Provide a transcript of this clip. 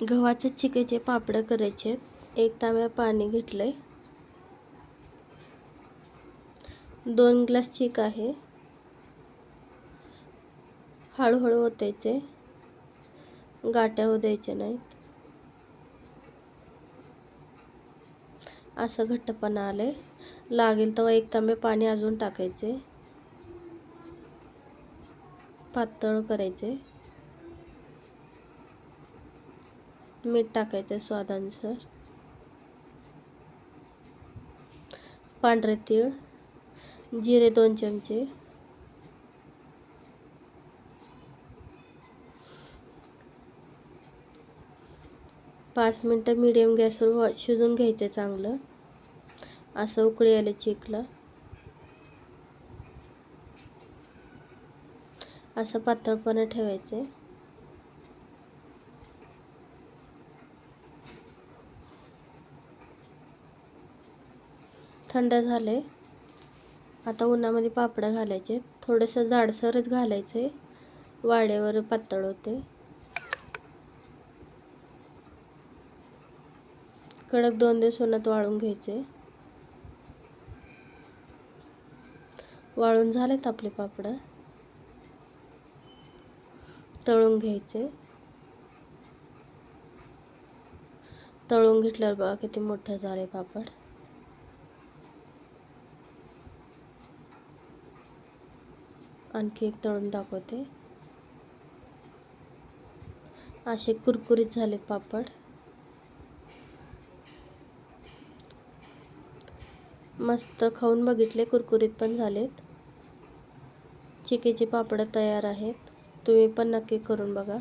गव्हाचे चिकेचे पापड करायचे. एक तांब्या पाणी घेतलंय. दोन ग्लास चिक आहे. हळूहळू ओतायचे. गाट्या होऊ द्यायचे नाहीत. असं घट्टपणा आले लागेल तेव्हा एक तांबे पाणी अजून टाकायचे. पातळ करायचे. मीठ टाकायचं आहे स्वादानुसार. पांढरे तीळ जिरे दोन चमचे. पाच मिनटं मिडियम गॅसवर शिजून घ्यायचं चांगलं. असं उकळी आले चिकला. असं पातळपणा ठेवायचं आहे. थंड झाले आता उन्हामध्ये पापडं घालायचे. थोडंसं जाडसरच घालायचे वाड्यावर पातळ होते कडक दोन दिवस उन्हात वाळून घ्यायचे. वाळून झालेत आपले पापड. तळून घ्यायचे. तळून घेतल्यावर बघा किती मोठं झाले पापड. आणखी एक तळून दाखवते. असे कुरकुरीत झालेत पापड. मस्त खाऊन बघितले कुरकुरीत पण झालेत. चिकेचे पापड तयार आहेत. तुम्ही पण नक्की करून बघा.